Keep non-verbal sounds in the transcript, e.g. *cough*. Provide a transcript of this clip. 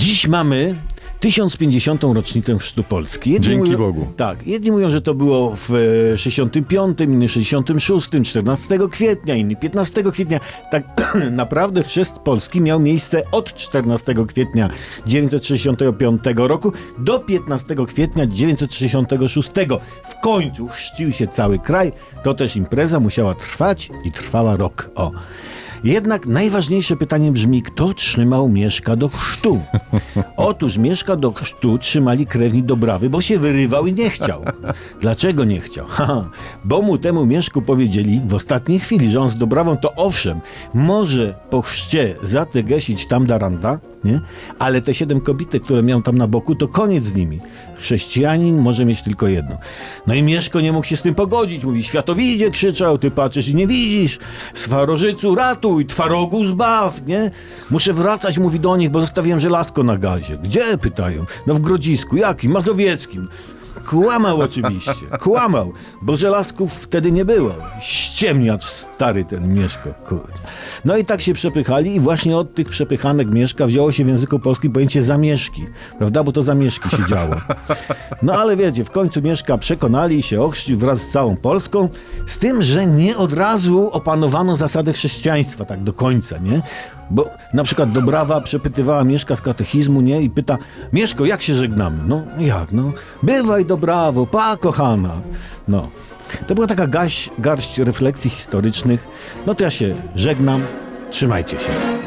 Dziś mamy 1050. rocznicę Chrztu Polski. Jedni Dzięki mówią, Bogu. Tak, jedni mówią, że to było w e, 65, inni 66, 14 kwietnia, inni 15 kwietnia. Tak *clears throat* naprawdę chrzest Polski miał miejsce od 14 kwietnia 965 roku do 15 kwietnia 966. W końcu chrzcił się cały kraj. To też impreza musiała trwać i trwała rok. O. Jednak najważniejsze pytanie brzmi, kto trzymał Mieszka do chrztu? *laughs* Otóż Mieszka do chrztu trzymali krewni Dobrawy, bo się wyrywał i nie chciał. Dlaczego nie chciał? Bo mu temu Mieszku powiedzieli w ostatniej chwili, że on z Dobrawą to owszem, może po chrzcie zatygesić tam daranda, nie? ale te siedem kobitek, które miał tam na boku, to koniec z nimi. Chrześcijanin może mieć tylko jedno. No i Mieszko nie mógł się z tym pogodzić. Mówi, światowidzie krzyczał, ty patrzysz i nie widzisz. Swarożycu ratuj, twarogu zbaw, nie? Muszę wracać, mówi do nich, bo zostawiłem żelazko na gazie. Gdzie? Pytają. No w Grodzisku. Jakim? Mazowieckim. Kłamał oczywiście, *laughs* kłamał, bo żelazków wtedy nie było. Ściemniacz stary ten Mieszko, kurde. No i tak się przepychali i właśnie od tych przepychanek Mieszka wzięło się w języku polskim pojęcie zamieszki, prawda, bo to zamieszki się działo. No ale wiecie, w końcu Mieszka przekonali się ochrzcił wraz z całą Polską, z tym, że nie od razu opanowano zasady chrześcijaństwa tak do końca, nie? Bo na przykład Dobrawa przepytywała Mieszka z katechizmu, nie? I pyta, Mieszko, jak się żegnamy? No, jak, no? Bywaj Dobrawo, pa, kochana. No. To była taka gaś, garść refleksji historycznych. No to ja się żegnam. Trzymajcie się.